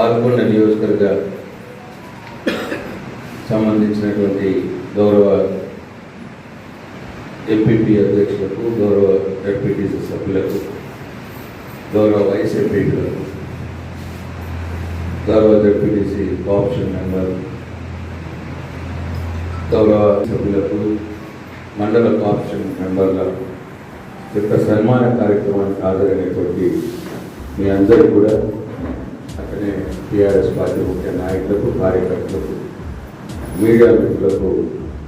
పాల్గొన్న నియోజకవర్గ సంబంధించినటువంటి గౌరవ ఎంపీపీ అధ్యక్షులకు గౌరవ ఎంపీటీసీ సభ్యులకు గౌరవ వైస్ ఎంపీపీలకు గౌరవ జడ్పీటీసీ కోఆప్షన్ మెంబర్ గౌరవ సభ్యులకు మండల కోఆప్షన్ మెంబర్ల యొక్క సన్మాన కార్యక్రమానికి హాజరైనటువంటి మీ అందరూ కూడా వెంటనే టీఆర్ఎస్ పార్టీ ముఖ్య నాయకులకు కార్యకర్తలకు మీడియా మిత్రులకు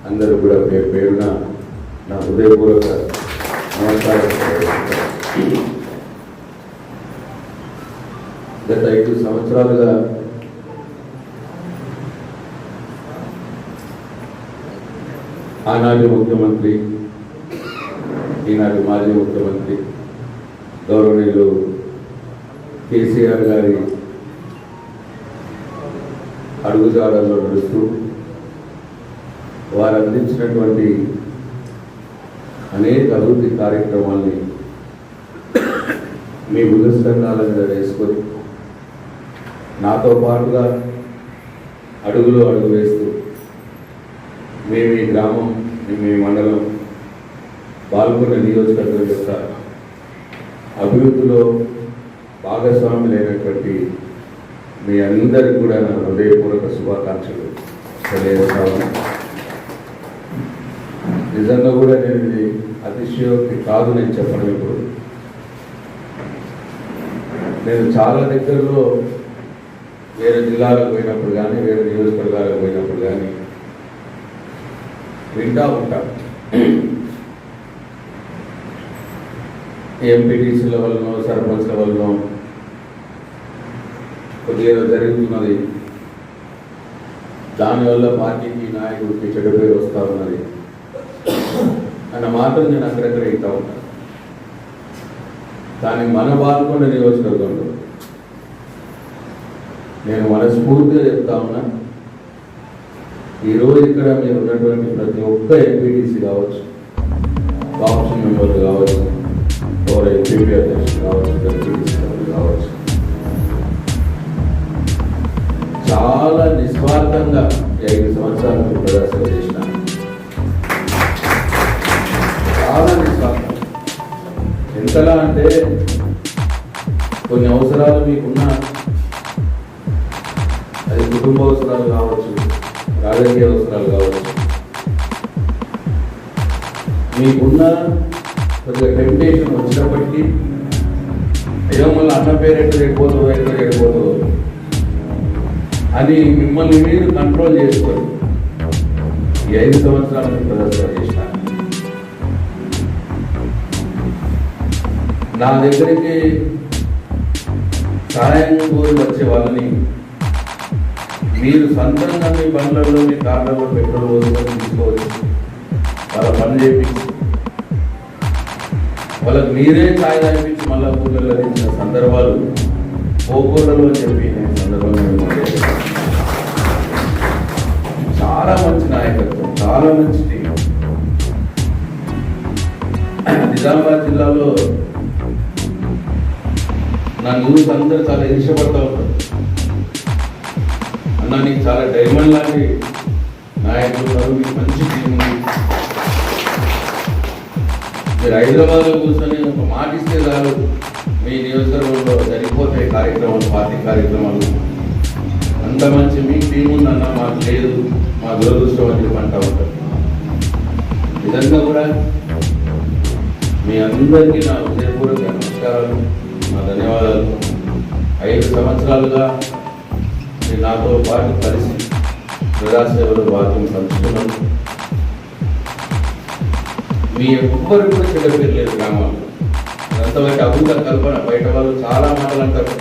అందరూ కూడా పేరు పేరున నా హృదయపూర్వక నమస్కారం గత ఐదు సంవత్సరాలుగా ఆనాటి ముఖ్యమంత్రి ఈనాటి మాజీ ముఖ్యమంత్రి గౌరవనీయులు కేసీఆర్ గారి అడుగుజాడల్లో నడుస్తూ వారు అందించినటువంటి అనేక అభివృద్ధి కార్యక్రమాల్ని మీ బుధస్కంధాల మీద వేసుకొని నాతో పాటుగా అడుగులో అడుగు వేస్తూ మేము ఈ గ్రామం మేము ఈ మండలం పాల్గొన్న నియోజకవర్గం యొక్క అభివృద్ధిలో భాగస్వామి లేనటువంటి మీ అందరికీ కూడా నా హృదయపూర్వక శుభాకాంక్షలు తెలియజేస్తాను. నిజంగా కూడా నేను ఇది అతిశయోక్తి కాదు నేను చెప్పడం ఇప్పుడు. నేను చాలా దగ్గరలో వేరే జిల్లాలకు పోయినప్పుడు కానీ వేరే నియోజకవర్గాలకు పోయినప్పుడు కానీ వింటా ఉంటా. ఎంపీటీసీల వలన సర్పంచ్ల వలనో కొద్దిగా జరిగింది మరి. దానివల్ల పార్టీకి నాయకుడికి చెడు పేరు వస్తూ ఉన్నది. అన్న మాటలు నేను అక్కడక్కడ ఇస్తా ఉంటాను దాన్ని మన బాల్కొండ నియోజకవర్గంలో. నేను మనస్ఫూర్తిగా చెప్తా ఉన్నా. ఈరోజు ఇక్కడ మీరు ఉన్నటువంటి ప్రతి ఒక్క ఎంపీటీసీ కావచ్చు ఆప్షన్ మెంబర్లు కావచ్చు గౌరవ ఎంపీపీ అధ్యక్షులు కావచ్చు ప్రదర్శన చేసిన చాలా నిస్వార్థం ఎంతలా అంటే కొన్ని అవసరాలు మీకున్న అది కుటుంబ అవసరాలు కావచ్చు రాజకీయ అవసరాలు కావచ్చు మీకున్న కొద్దిగా టెంప్టేషన్ వచ్చినప్పటికీ ఏదో మళ్ళీ అన్న పేరు లేకపోతుందో ఎట్లా ఎక్కడ వెళ్ళిపోతుందో అని మిమ్మల్ని మీరు కంట్రోల్ చేసుకోరు ఈ ఐదు సంవత్సరాల ప్రదర్శన చేసిన నా దగ్గరికి సహాయం కోరి వచ్చే వాళ్ళని మీరు సొంతంగా మీ బండ్లలో మీ కార్లలో పెట్రోల్ పోసుకొని తీసుకోవచ్చు. వాళ్ళ పని చేపించి వాళ్ళకి మీరే ఛాయ్ తాగిపించి మళ్ళా ఊళ్ళలో తెచ్చిన సందర్భాలు పోకూడదు అని చెప్పి నేను సందర్భంగా చాలా మంచి నాయకత్వం చాలా మంచి నిజామాబాద్ జిల్లాలో నా న్యూస్ అందరూ చాలా ఇష్టపడతా ఉంటారు అన్న నీకు చాలా డైమండ్ లాంటి నాయకులు ఉన్నారు. మీకు మంచి టీం ఉంది. మీరు హైదరాబాద్లో కూర్చొని ఒక మాట ఇస్తే చాలు. మీ నియోజకవర్గంలో జరిగిపోతాయి కార్యక్రమాలు పార్టీ కార్యక్రమాలు. అంత మంచి మీ టీం ఉందన్న మాకు లేదు. మా దురదృష్టం అని చెప్పంటా ఉంటారు నిజంగా కూడా మీ అందరికీ నా హృదయపూర్వక నమస్కారాలు మా ధన్యవాదాలు. ఐదు సంవత్సరాలుగా మీరు నాతో పాటు కలిసి ప్రజాసేవలో భాగం పంచుకున్నాను మీ ఎవ్వరు కూడా చెడ్డ లేదు గ్రామాల్లో. ఇదంతా అభివృద్ధి కల్పన బయట వాళ్ళు చాలా మాటలు అంటారు.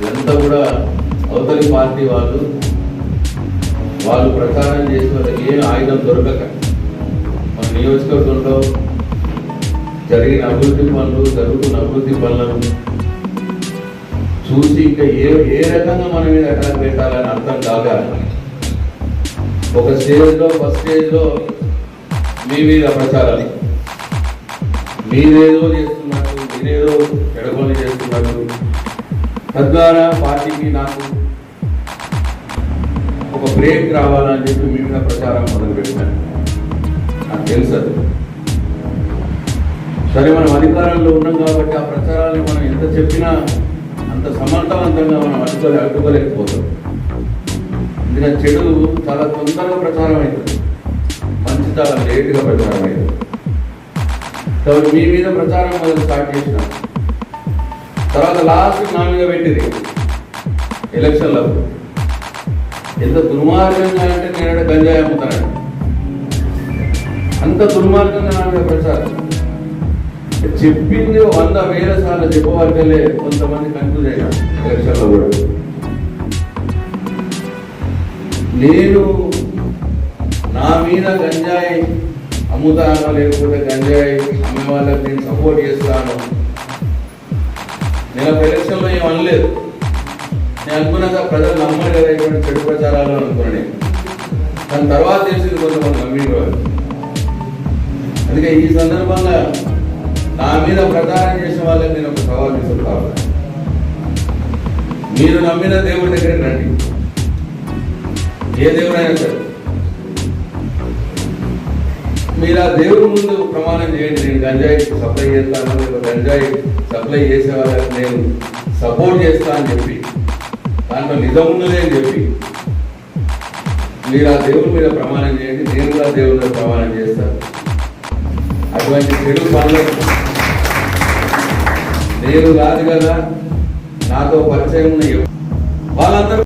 ఇదంతా కూడా అవతలి పార్టీ వాళ్ళు వాళ్ళు ప్రచారం చేసిన వాళ్ళకి ఏం ఆయుధం దొరకక మన నియోజకవర్గంలో జరిగిన అభివృద్ధి పనులు జరుగుతున్న అభివృద్ధి పనులను చూసి ఇంకా ఏ ఏ రకంగా మన మీద అటాక్ పెట్టాలని అర్థం కాగా ఒక స్టేజ్లో ఫస్ట్ స్టేజ్లో మీ మీద ప్రచారాలు. మీరేదో చేస్తున్నారు మీరేదో ఎడగొని చేస్తున్నారు. తద్వారా పార్టీకి నాకు బ్రేక్ రావాలని చెప్పి మీ మీద ప్రచారం మొదలుపెట్టాను నాకు తెలుసు అది. సరే మనం అధికారంలో ఉన్నాం కాబట్టి ఆ ప్రచారాన్ని మనం ఎంత చెప్పినా అంత సమర్థవంతంగా మనం అడ్డుకోలే అడ్డుకోలేకపోతాం. ఎందుకంటే చెడు చాలా తొందరగా ప్రచారం అవుతుంది. మంచి చాలా లేటుగా ప్రచారం అవుతుంది. కాబట్టి మీ మీద ప్రచారం మొదలు స్టార్ట్ చేసిన. తర్వాత లాస్ట్ నా మీద పెట్టింది. ఎలక్షన్లకు ఎంత దుర్మార్గంగా అంటే నేను గంజాయి అమ్ముతానండి అంత దుర్మార్గంగా నా మీద ప్రచారం చెప్పింది వంద వేల సార్లు చెప్పవరకలే కొంతమంది కన్ఫ్యూజ్ అయ్యారు ఎలక్షన్లో కూడా. నేను నా మీద గంజాయి అమ్ముతానో లేకపోతే గంజాయి అమ్మే వాళ్ళకి నేను సపోర్ట్ చేస్తాను నేను ఎలక్షన్లో ఏం అనలేదు. నేను అనుకున్నాక ప్రజలు నమ్మరు కదా ఇటువంటి చెడు ప్రచారాలు అనుకున్నాను దాని తర్వాత తెలిసింది కొంతమంది నమ్మేవారు అందుకే ఈ సందర్భంగా నా మీద ప్రచారం చేసిన వాళ్ళకి నేను ఒక సవాల్ తీసుకుంటాను మీరు నమ్మిన దేవుడి దగ్గర రండి. ఏ దేవుడైనా సరే. మీరు ఆ దేవుడి ముందు ప్రమాణం చేయండి. నేను గంజాయి సప్లై చేస్తాను గంజాయి సప్లై చేసే వాళ్ళకి నేను సపోర్ట్ చేస్తా అని చెప్పి దాంట్లో నిజం ఉన్నదే అని చెప్పి మీరు ఆ దేవుడి మీద ప్రమాణం చేయండి నేను కూడా దేవుని మీద ప్రమాణం చేస్తాను. అటువంటి చెడు పనులకు నేను కాదు కదా నాతో పరిచయం ఉన్న వాళ్ళందరూ